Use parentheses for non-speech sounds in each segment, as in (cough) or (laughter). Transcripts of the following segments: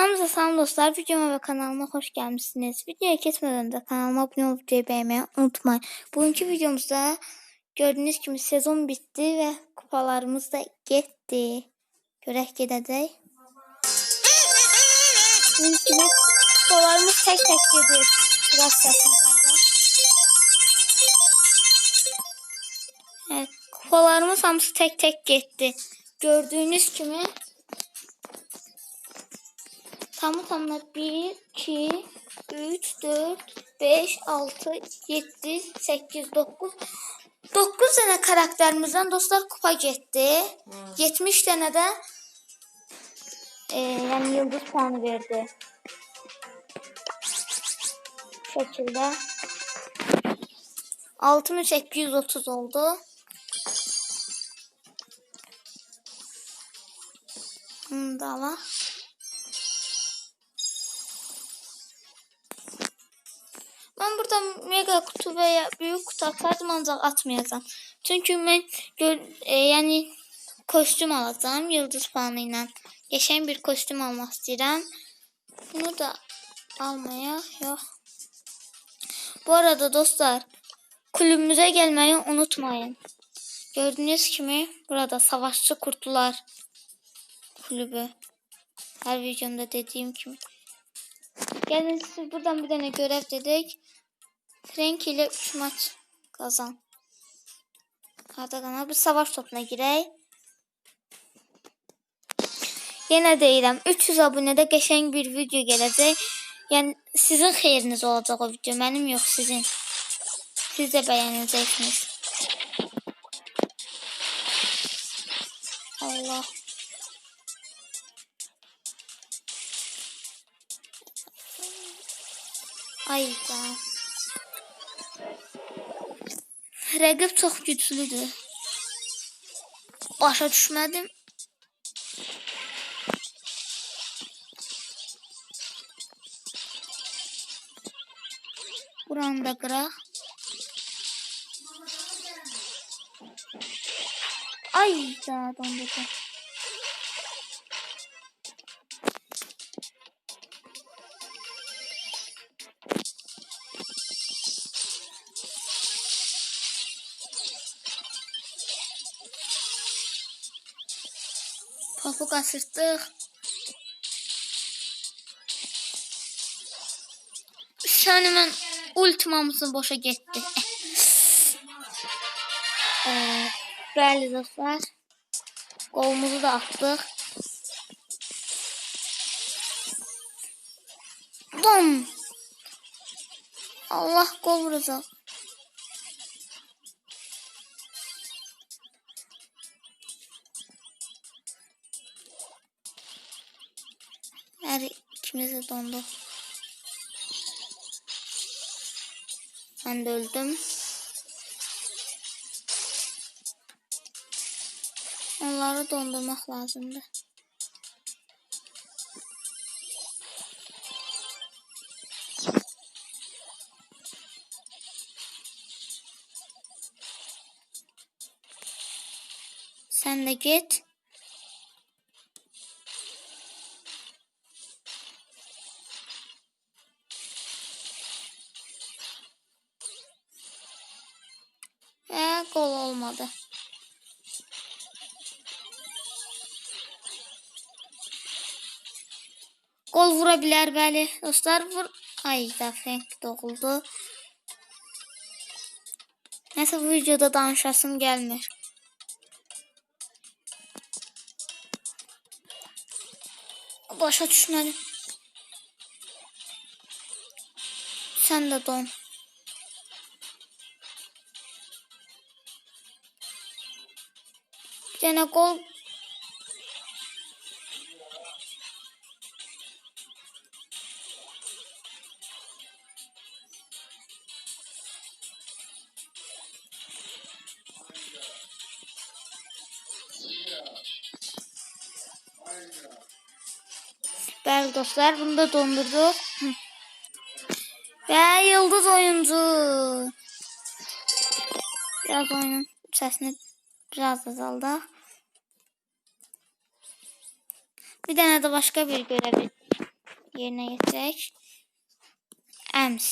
Hamza selam dostlar. Videoma ve kanalıma hoş gelmişsiniz. Videoya geçmeden de kanalıma abone olup beğenmeyi unutmayın. Bugünkü videomuzda gördüğünüz gibi sezon bitti ve kupalarımız da gitti. Görək gedəcək. Gördüğünüz gibi kupalarımız tek tek gidiyor. Biraz sesim kaldı. Evet, kupalarımız hamısı tek tek gitti. Gördüğünüz gibi Tamı tamına 1, 2, 3, 4, 5, 6, 7, 8, 9. 9 tane karakterimizden dostlar kupa getdi. 70 tane de e, yani yıldız puanı verdi. Bu şekilde. 6830 oldu. Bunu da alalım. Ben burada mega kutu veya büyük kutu atardım ancak atmayacağım. Çünkü ben e, yani kostüm alacağım yıldız puanıyla. Geçen bir kostüm almak istedim. Bunu da almaya yok. Bu arada dostlar kulübümüze gelmeyi unutmayın. Gördüğünüz gibi burada savaşçı kurtlar kulübü. Her videomda dediğim gibi. Gelin siz buradan bir tane görev dedik. Frank ile 3 maç kazan. Arda'dan bir savaş topuna girək. Yenə deyirəm, 300 abunədə qəşəng bir video gələcək. Yəni sizin xeyriniz olacaq o video, mənim yox, sizin. Siz də bəyənəcəksiniz. Allah. Ay da. Rəqib çox güclüdür. Başa düşmədim. Buranı da qıraq. Ay da dondurdu. Topu kaçırttık. Sen hemen ultimamızın boşa gitti. (laughs) ee, dostlar. Qolumuzu da atdıq. Bom! Allah qol vuracaq. İkimiz de donduk. Ben de öldüm. Onları dondurmak lazımdı. Sen de git. Olmadı. Gol vurabilir bəli. Dostlar vur. Ay da Frank doğuldu. Neyse bu videoda danışasım gelmir. Başa düşmədim. Sen de don. Tane gol. Bəli dostlar, bunu da dondurduq. Hı. Və yıldız oyuncu. Biraz oyunun səsini biraz azaldaq. Bir tane de başka bir görevi yerine getirək. Əms.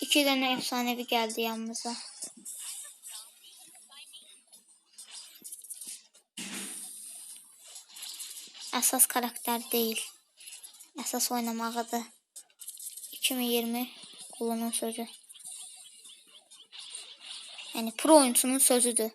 İki dənə efsanevi gəldi yanımıza. Əsas karakter değil. Əsas oynamağıdır. 2020 kulunun sözü. Yani pro oyuncusunun sözüdür.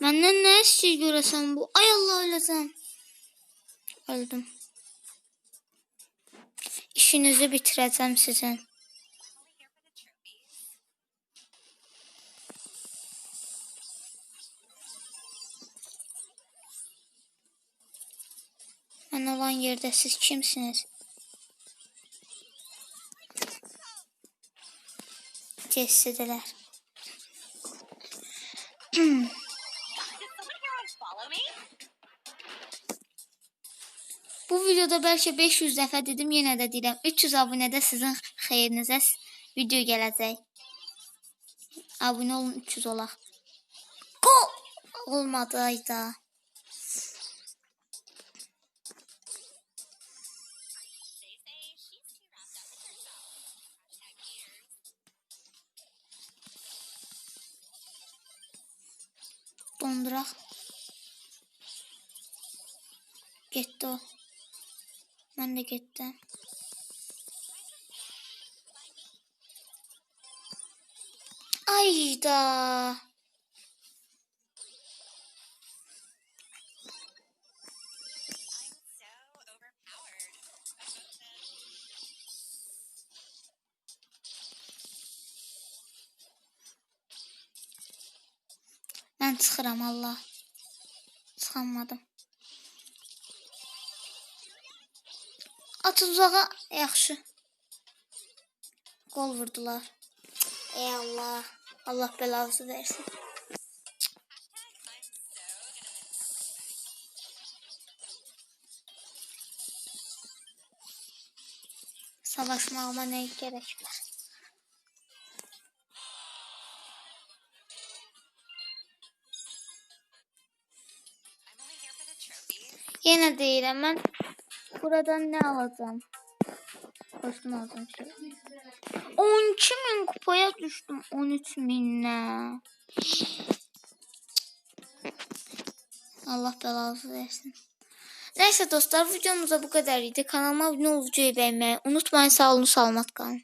Benden ne istəyir görəsən bu? Ay Allah öləcəm. Öldüm. İşinizi bitirəcəm sizin. Ben olan yerde siz kimsiniz? Kestiler. (clears throat) Bu videoda belki 500 dəfə dedim, yenə də deyirəm. 300 abunədə sizin xeyrinizə video gələcək. Abunə olun 300 olaq. O olmadı ayda. Donduraq. Getdi o. Mən də getdim. Ayda. Mən çıxıram Allah. Çıxamadım. At uzağa yaxşı. Gol vurdular. Ey Allah. Allah belanızı versin. Savaşmağıma ne gerek var? Yine deyirəm mən buradan ne alacağım? Kostüm alacağım şey. 12 bin kupaya düştüm 13 binle. Allah belanızı versin. Neyse dostlar videomuzda bu kadar idi. Kanalıma abone videoyu beğenmeyi unutmayın. Sağ olun, selamat kalın.